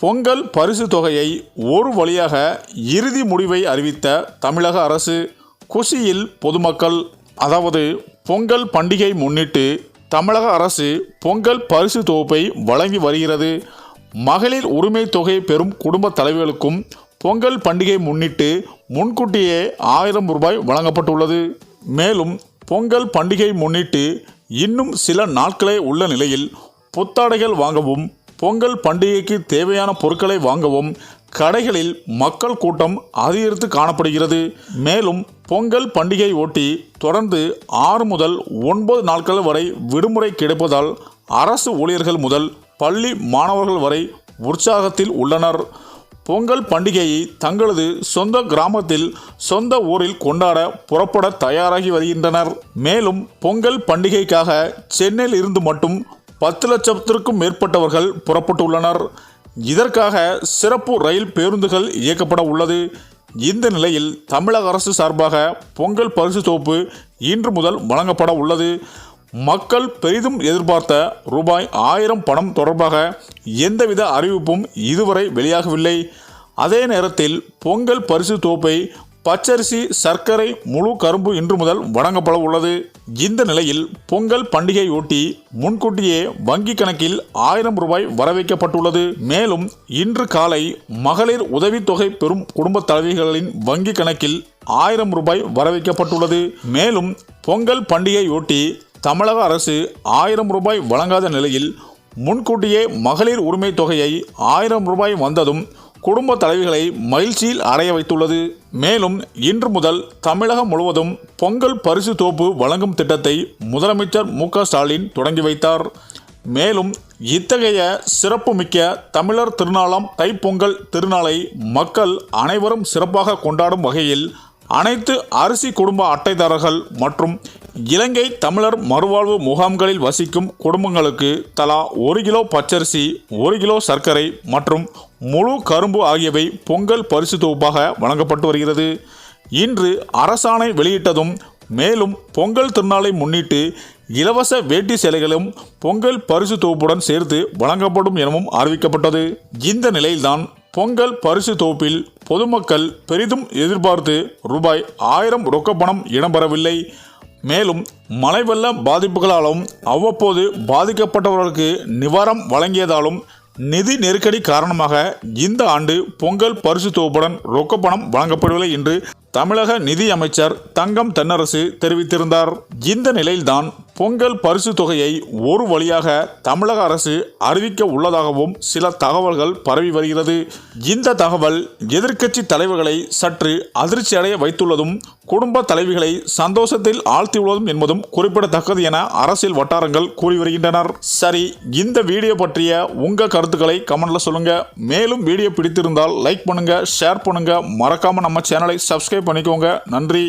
பொங்கல் பரிசு தொகையை ஒரு வழியாக இறுதி முடிவை அறிவித்த தமிழக அரசு குஷியில் பொதுமக்கள் அதாவது பொங்கல் பண்டிகை முன்னிட்டு தமிழக அரசு பொங்கல் பரிசு தொகுப்பை வழங்கி வருகிறது. மகளிர் உரிமை தொகை பெறும் குடும்ப தலைவர்களுக்கும் பொங்கல் பண்டிகை முன்னிட்டு முன்கூட்டியே ஆயிரம் ரூபாய் வழங்கப்பட்டுள்ளது. மேலும் பொங்கல் பண்டிகை முன்னிட்டு இன்னும் சில நாட்களே உள்ள நிலையில் புத்தாடைகள் வாங்கவும் பொங்கல் பண்டிகைக்கு தேவையான பொருட்களை வாங்கவும் கடைகளில் மக்கள் கூட்டம் அதிகரித்து காணப்படுகிறது. மேலும் பொங்கல் பண்டிகை ஒட்டி தொடர்ந்து ஆறு முதல் ஒன்பது நாட்கள் வரை விடுமுறை கிடைப்பதால் அரசு ஊழியர்கள் முதல் பள்ளி மாணவர்கள் வரை உற்சாகத்தில் உள்ளனர். பொங்கல் பண்டிகையை தங்களது சொந்த கிராமத்தில் சொந்த ஊரில் கொண்டாட புறப்பட தயாராகி வருகின்றனர். மேலும் பொங்கல் பண்டிகைக்காக சென்னையில் இருந்து மட்டும் பத்து லட்சத்திற்கும் மேற்பட்டவர்கள் புறப்பட்டுள்ளனர். இதற்காக சிறப்பு ரயில் பேருந்துகள் இயக்கப்பட உள்ளது. இந்த நிலையில் தமிழக அரசு சார்பாக பொங்கல் பரிசு தொகுப்பு இன்று முதல் வழங்கப்பட உள்ளது. மக்கள் பெரிதும் எதிர்பார்த்த ரூபாய் ஆயிரம் பணம் தொடர்பாக எந்தவித அறிவிப்பும் இதுவரை வெளியாகவில்லை. அதே நேரத்தில் பொங்கல் பரிசு தொகுப்பை பச்சரிசி சர்க்கரை முழு கரும்பு இன்று முதல் வழங்கப்பட உள்ளது. இந்த நிலையில் பொங்கல் பண்டிகையொட்டி முன்கூட்டியே வங்கி கணக்கில் ஆயிரம் ரூபாய் வரவைக்கப்பட்டுள்ளது மேலும் இன்று காலை மகளிர் உதவித்தொகை பெறும் குடும்ப தலைவிகளின் வங்கி கணக்கில் ஆயிரம் ரூபாய் வரவைக்கப்பட்டுள்ளது மேலும் பொங்கல் பண்டிகையொட்டி தமிழக அரசு ஆயிரம் ரூபாய் வழங்காத நிலையில் முன்கூட்டியே மகளிர் உரிமை தொகையை ஆயிரம் ரூபாய் வந்ததும் குடும்ப தலைவிகளை மகிழ்ச்சியில் அடைய வைத்துள்ளது. மேலும் இன்று முதல் தமிழகம் முழுவதும் பொங்கல் பரிசு தோப்பு வழங்கும் திட்டத்தை முதலமைச்சர் மு க ஸ்டாலின் தொடங்கி வைத்தார். மேலும் இத்தகைய சிறப்புமிக்க தமிழர் திருநாளாம் தைப்பொங்கல் திருநாளை மக்கள் அனைவரும் சிறப்பாக கொண்டாடும் வகையில் அனைத்து அரிசி குடும்ப அட்டைதாரர்கள் மற்றும் இலங்கை தமிழர் மறுவாழ்வு முகாம்களில் வசிக்கும் குடும்பங்களுக்கு தலா ஒரு கிலோ பச்சரிசி ஒரு கிலோ சர்க்கரை மற்றும் முழு கரும்பு ஆகியவை பொங்கல் பரிசு தொகுப்பாக வழங்கப்பட்டு வருகிறது. இன்று அரசாணை வெளியிட்டதும் மேலும் பொங்கல் திருநாளை முன்னிட்டு இலவச வேட்டி சேலைகளும் பொங்கல் பரிசு தொகுப்புடன் சேர்த்து வழங்கப்படும் எனவும் அறிவிக்கப்பட்டது. இந்த நிலையில்தான் பொங்கல் பரிசு தொகுப்பில் பொதுமக்கள் பெரிதும் எதிர்பார்த்து ரூபாய் ஆயிரம் ரொக்கப்பணம் இடம்பெறவில்லை. மேலும் மழை வெள்ள பாதிப்புகளாலும் அவ்வப்போது பாதிக்கப்பட்டவர்களுக்கு நிவாரணம் வழங்கியதாலும் நிதி நெருக்கடி காரணமாக இந்த ஆண்டு பொங்கல் பரிசு தொகுப்புடன் ரொக்கப்பணம் வழங்கப்படவில்லை என்று தமிழக நிதி அமைச்சர் தங்கம் தென்னரசு தெரிவித்திருந்தார். இந்த நிலையில்தான் பொங்கல் பரிசு தொகையை ஒரு வழியாக தமிழக அரசு அறிவிக்க உள்ளதாகவும் சில தகவல்கள் பரவி வருகிறது. இந்த தகவல் எதிர்க்கட்சி தலைவர்களை சற்று அதிர்ச்சி அடைய வைத்துள்ளதும் குடும்ப தலைவிகளை சந்தோஷத்தில் ஆழ்த்தியுள்ளதும் என்பதும் குறிப்பிடத்தக்கது என அரசியல் வட்டாரங்கள் கூறி வருகின்றனர். சரி இந்த வீடியோ பற்றிய உங்க கருத்துக்களை கமெண்ட்ல சொல்லுங்க. மேலும் வீடியோ பிடித்திருந்தால் லைக் பண்ணுங்க ஷேர் பண்ணுங்க. மறக்காம நம்ம சேனலை சப்ஸ்கிரைப் பண்ணிக்கோங்க. நன்றி.